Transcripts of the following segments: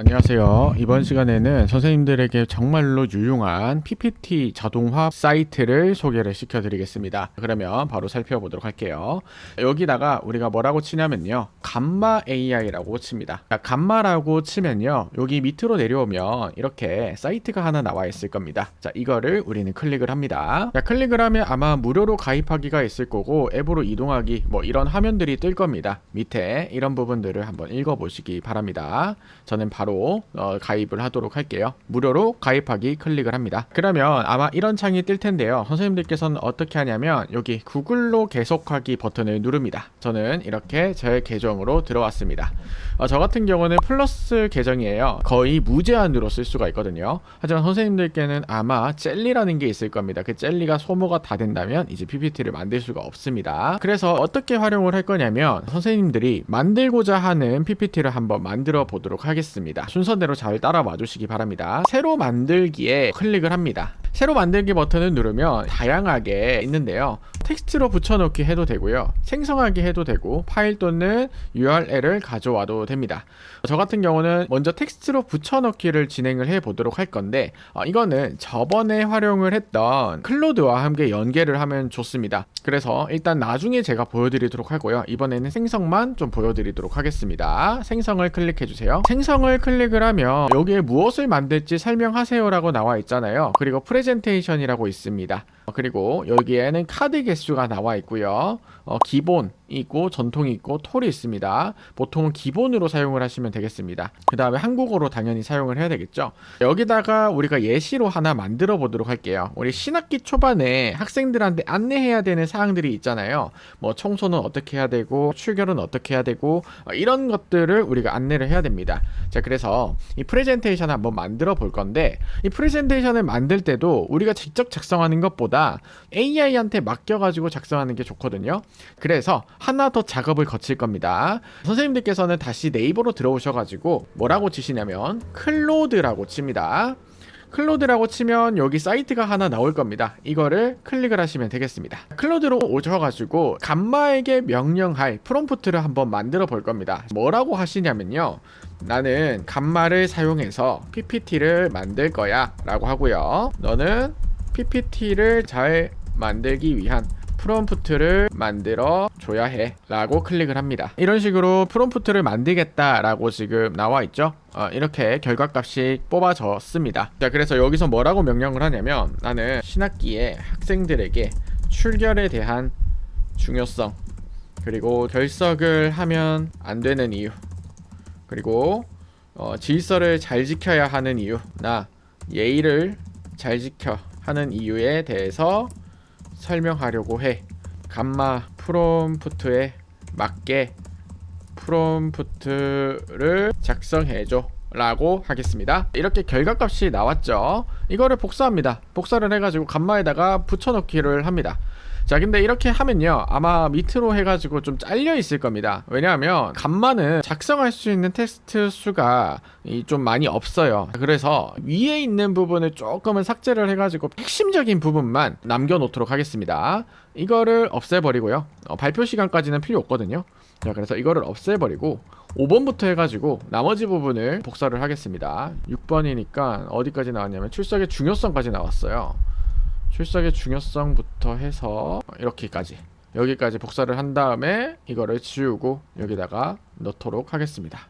안녕하세요. 이번 시간에는 선생님들에게 정말로 유용한 PPT 자동화 사이트를 소개를 시켜드리겠습니다. 그러면 바로 살펴보도록 할게요. 여기다가 우리가 뭐라고 치냐면요. 감마 AI라고 칩니다. 자, 감마라고 치면요. 여기 밑으로 내려오면 이렇게 사이트가 하나 나와 있을 겁니다. 자, 이거를 우리는 클릭을 합니다. 자, 클릭을 하면 아마 무료로 가입하기가 있을 거고 앱으로 이동하기 뭐 이런 화면들이 뜰 겁니다. 밑에 이런 부분들을 한번 읽어보시기 바랍니다. 저는 바로 어, 가입을 하도록 할게요. 무료로 가입하기 클릭을 합니다. 그러면 아마 이런 창이 뜰 텐데요. 선생님들께서는 어떻게 하냐면 여기 구글로 계속하기 버튼을 누릅니다. 저는 이렇게 제 계정으로 들어왔습니다. 어, 저 같은 경우는 플러스 계정이에요. 거의 무제한으로 쓸 수가 있거든요. 하지만 선생님들께는 아마 젤리라는 게 있을 겁니다. 그 젤리가 소모가 다 된다면 이제 PPT를 만들 수가 없습니다. 그래서 어떻게 활용을 할 거냐면 선생님들이 만들고자 하는 PPT를 한번 만들어 보도록 하겠습니다. 순서대로 잘 따라와 주시기 바랍니다. 새로 만들기에 클릭을 합니다. 새로 만들기 버튼을 누르면 다양하게 있는데요. 텍스트로 붙여넣기 해도 되고요. 생성하기 해도 되고 파일 또는 URL을 가져와도 됩니다. 저 같은 경우는 먼저 텍스트로 붙여넣기를 진행을 해 보도록 할 건데 어, 이거는 저번에 활용을 했던 클로드와 함께 연계를 하면 좋습니다. 그래서 일단 나중에 제가 보여드리도록 하고요. 이번에는 생성만 좀 보여드리도록 하겠습니다. 생성을 클릭해 주세요. 생성을 클릭을 하면 여기에 무엇을 만들지 설명하세요라고 나와 있잖아요. 그리고 프레젠테이션이라고 있습니다. 어, 그리고 여기에는 카드 개수 가 나와 있고요. 어, 기본 있고 전통이 있고 톨이 있습니다. 보통은 기본으로 사용을 하시면 되겠습니다. 그 다음에 한국어로 당연히 사용을 해야 되겠죠. 여기다가 우리가 예시로 하나 만들어 보도록 할게요. 우리 신학기 초반에 학생들한테 안내해야 되는 사항들이 있잖아요. 뭐 청소는 어떻게 해야 되고 출결은 어떻게 해야 되고 어, 이런 것들을 우리가 안내를 해야 됩니다. 자 그래서 이 프레젠테이션 한번 만들어 볼 건데 이 프레젠테이션을 만들 때도 우리가 직접 작성하는 것보다 AI한테 맡겨가지고 작성하는 게 좋거든요. 그래서 하나 더 작업을 거칠 겁니다. 선생님들께서는 다시 네이버로 들어오셔가지고 뭐라고 치시냐면 클로드라고 칩니다. 클로드라고 치면 여기 사이트가 하나 나올 겁니다. 이거를 클릭을 하시면 되겠습니다. 클로드로 오셔가지고 감마에게 명령할 프롬프트를 한번 만들어 볼 겁니다. 뭐라고 하시냐면요. 나는 감마를 사용해서 PPT를 만들 거야 라고 하고요. 너는 PPT를 잘 만들기 위한 프롬프트를 만들어 줘야 해 라고 클릭을 합니다. 이런 식으로 프롬프트를 만들겠다 라고 지금 나와 있죠? 어, 이렇게 결과값이 뽑아졌습니다. 자 그래서 여기서 뭐라고 명령을 하냐면 나는 신학기에 학생들에게 출결에 대한 중요성 그리고 결석을 하면 안 되는 이유 그리고 어, 질서를 잘 지켜야 하는 이유 나 예의를 잘 지켜 하는 이유에 대해서 설명하려고 해. 감마 프롬프트에 맞게 프롬프트를 작성해줘. 라고 하겠습니다. 이렇게 결과값이 나왔죠. 이거를 복사합니다. 복사를 해가지고 감마에다가 붙여넣기를 합니다. 자 근데 이렇게 하면요 아마 밑으로 해가지고 좀 잘려 있을 겁니다. 왜냐하면 간만은 작성할 수 있는 텍스트 수가 이좀 많이 없어요. 그래서 위에 있는 부분을 조금은 삭제를 해가지고 핵심적인 부분만 남겨놓도록 하겠습니다. 이거를 없애버리고요. 어, 발표 시간까지는 필요 없거든요. 자 그래서 이거를 없애버리고 5번부터 해가지고 나머지 부분을 복사를 하겠습니다. 6번이니까 어디까지 나왔냐면 출석의 중요성까지 나왔어요 출석의 중요성부터 해서 이렇게까지 여기까지 복사를 한 다음에 이거를 지우고 여기다가 넣도록 하겠습니다.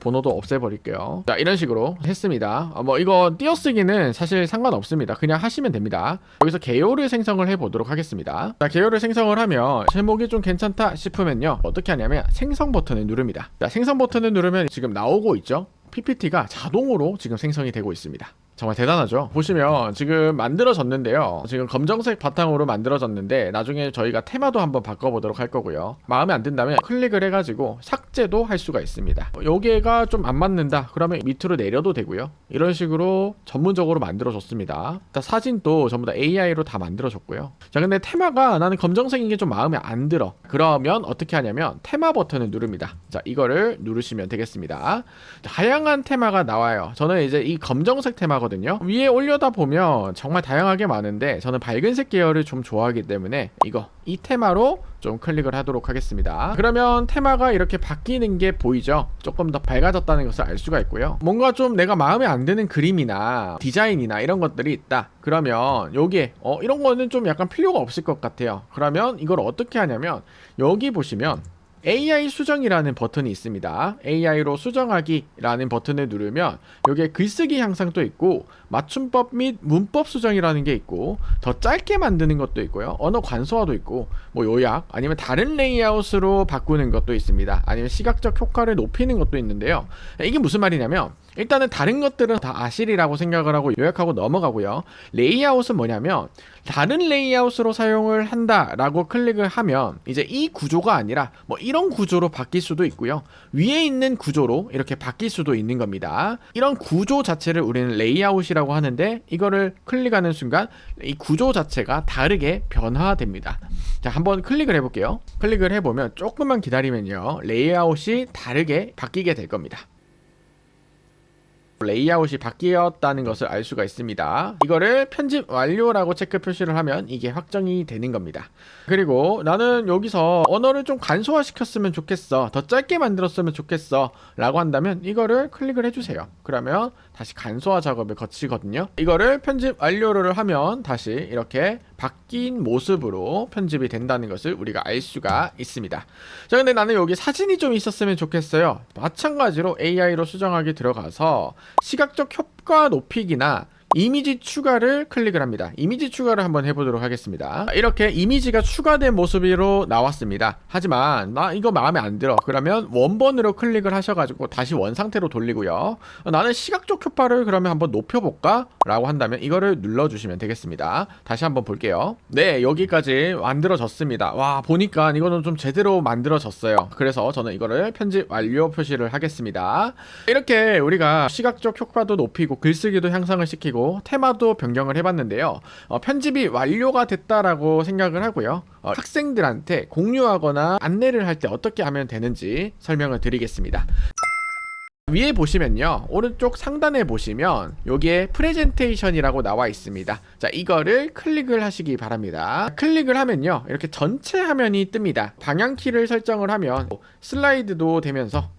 번호도 없애버릴게요. 자 이런 식으로 했습니다. 어, 뭐 이거 띄어쓰기는 사실 상관없습니다. 그냥 하시면 됩니다. 여기서 개요를 생성을 해보도록 하겠습니다. 자 개요를 생성을 하면 제목이 좀 괜찮다 싶으면요 어떻게 하냐면 생성 버튼을 누릅니다. 자 생성 버튼을 누르면 지금 나오고 있죠. PPT가 자동으로 지금 생성이 되고 있습니다. 정말 대단하죠. 보시면 지금 만들어졌는데요. 지금 검정색 바탕으로 만들어졌는데 나중에 저희가 테마도 한번 바꿔보도록 할 거고요. 마음에 안 든다면 클릭을 해가지고 삭제도 할 수가 있습니다. 여기가 좀 안 맞는다. 그러면 밑으로 내려도 되고요. 이런 식으로 전문적으로 만들어졌습니다. 사진도 전부 다 AI로 다 만들어졌고요. 자, 근데 테마가 나는 검정색인 게 좀 마음에 안 들어. 그러면 어떻게 하냐면 테마 버튼을 누릅니다. 자, 이거를 누르시면 되겠습니다. 다양한 테마가 나와요. 저는 이제 이 검정색 테마거든요. 많거든요. 위에 올려다 보면 정말 다양하게 많은데 저는 밝은색 계열을 좀 좋아하기 때문에 이거 이 테마로 좀 클릭을 하도록 하겠습니다. 그러면 테마가 이렇게 바뀌는 게 보이죠? 조금 더 밝아졌다는 것을 알 수가 있고요. 뭔가 좀 내가 마음에 안 드는 그림이나 디자인이나 이런 것들이 있다. 그러면 여기에 어, 이런 거는 좀 약간 필요가 없을 것 같아요. 그러면 이걸 어떻게 하냐면 여기 보시면 AI 수정이라는 버튼이 있습니다. AI로 수정하기라는 버튼을 누르면 여기에 글쓰기 향상도 있고 맞춤법 및 문법 수정이라는 게 있고 더 짧게 만드는 것도 있고요. 언어 관소화도 있고 뭐 요약 아니면 다른 레이아웃으로 바꾸는 것도 있습니다. 아니면 시각적 효과를 높이는 것도 있는데요. 이게 무슨 말이냐면 일단은 다른 것들은 다 아실이라고 생각을 하고 요약하고 넘어가고요. 레이아웃은 뭐냐면 다른 레이아웃으로 사용을 한다라고 클릭을 하면 이제 이 구조가 아니라 뭐 이런 구조로 바뀔 수도 있고요. 위에 있는 구조로 이렇게 바뀔 수도 있는 겁니다. 이런 구조 자체를 우리는 레이아웃이라고 하는데 이거를 클릭하는 순간 이 구조 자체가 다르게 변화됩니다. 자, 한번 클릭을 해볼게요. 클릭을 해보면 조금만 기다리면요. 레이아웃이 다르게 바뀌게 될 겁니다. 레이아웃이 바뀌었다는 것을 알 수가 있습니다. 이거를 편집 완료라고 체크 표시를 하면 이게 확정이 되는 겁니다. 그리고 나는 여기서 언어를 좀 간소화 시켰으면 좋겠어. 더 짧게 만들었으면 좋겠어. 라고 한다면 이거를 클릭을 해주세요. 그러면 다시 간소화 작업을 거치거든요. 이거를 편집 완료를 하면 다시 이렇게 바뀐 모습으로 편집이 된다는 것을 우리가 알 수가 있습니다. 자, 근데 나는 여기 사진이 좀 있었으면 좋겠어요. 마찬가지로 AI로 수정하기 들어가서 시각적 효과 높이기나 이미지 추가를 클릭을 합니다. 이미지 추가를 한번 해보도록 하겠습니다. 이렇게 이미지가 추가된 모습으로 나왔습니다. 하지만 나 이거 마음에 안 들어. 그러면 원본으로 클릭을 하셔가지고 다시 원 상태로 돌리고요. 나는 시각적 효과를 그러면 한번 높여볼까? 라고 한다면 이거를 눌러주시면 되겠습니다. 다시 한번 볼게요. 네, 여기까지 만들어졌습니다. 와, 보니까 이거는 좀 제대로 만들어졌어요. 그래서 저는 이거를 편집 완료 표시를 하겠습니다. 이렇게 우리가 시각적 효과도 높이고 글쓰기도 향상을 시키고 테마도 변경을 해봤는데요. 어, 편집이 완료가 됐다라고 생각을 하고요. 어, 학생들한테 공유하거나 안내를 할 때 어떻게 하면 되는지 설명을 드리겠습니다. 위에 보시면요 오른쪽 상단에 보시면 여기에 프레젠테이션이라고 나와 있습니다 자 이거를 클릭을 하시기 바랍니다 클릭을 하면요 이렇게 전체 화면이 뜹니다 방향키를 설정을 하면 슬라이드도 되면서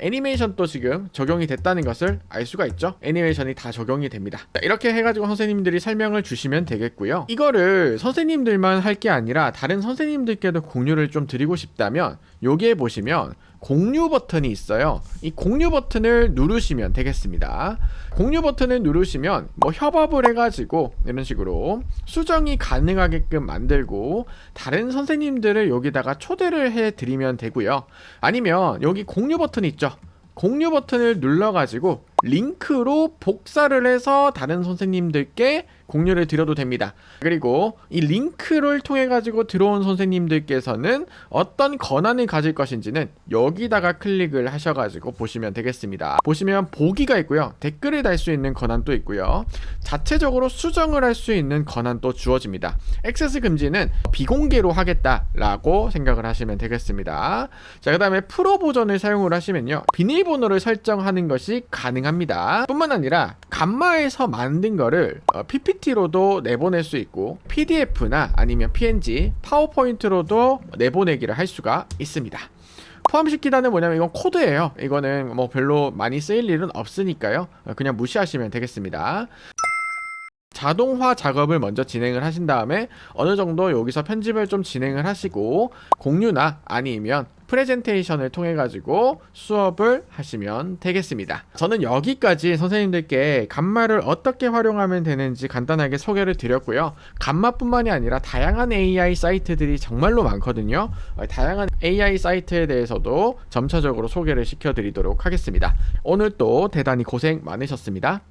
애니메이션도 지금 적용이 됐다는 것을 알 수가 있죠? 애니메이션이 다 적용이 됩니다. 자, 이렇게 해가지고 선생님들이 설명을 주시면 되겠고요. 이거를 선생님들만 할 게 아니라 다른 선생님들께도 공유를 좀 드리고 싶다면 여기에 보시면 공유 버튼이 있어요. 이 공유 버튼을 누르시면 되겠습니다. 공유 버튼을 누르시면 뭐 협업을 해가지고 이런 식으로 수정이 가능하게끔 만들고 다른 선생님들을 여기다가 초대를 해드리면 되고요. 아니면 여기 공유 버튼 있죠. 공유 버튼을 눌러가지고 링크로 복사를 해서 다른 선생님들께 공유를 드려도 됩니다. 그리고 이 링크를 통해 가지고 들어온 선생님들께서는 어떤 권한을 가질 것인지는 여기다가 클릭을 하셔 가지고 보시면 되겠습니다. 보시면 보기가 있고요. 댓글을 달 수 있는 권한도 있고요. 자체적으로 수정을 할 수 있는 권한도 주어집니다. 액세스 금지는 비공개로 하겠다라고 생각을 하시면 되겠습니다. 자, 그 다음에 프로 버전을 사용을 하시면요. 비밀번호를 설정하는 것이 가능합니다. 뿐만 아니라 감마에서 만든 거를 어, PPT로도 내보낼 수 있고 PDF나 아니면 PNG, 파워포인트로도 내보내기를 할 수가 있습니다. 포함시키다는 뭐냐면 이건 코드예요. 이거는 뭐 별로 많이 쓰일 일은 없으니까요. 어, 그냥 무시하시면 되겠습니다. 자동화 작업을 먼저 진행을 하신 다음에 어느 정도 여기서 편집을 좀 진행을 하시고 공유나 아니면 프레젠테이션을 통해 가지고 수업을 하시면 되겠습니다. 저는 여기까지 선생님들께 감마를 어떻게 활용하면 되는지 간단하게 소개를 드렸고요. 감마뿐만이 아니라 다양한 AI 사이트들이 정말로 많거든요. 어, 다양한 AI 사이트에 대해서도 점차적으로 소개를 시켜 드리도록 하겠습니다. 오늘 또 대단히 고생 많으셨습니다.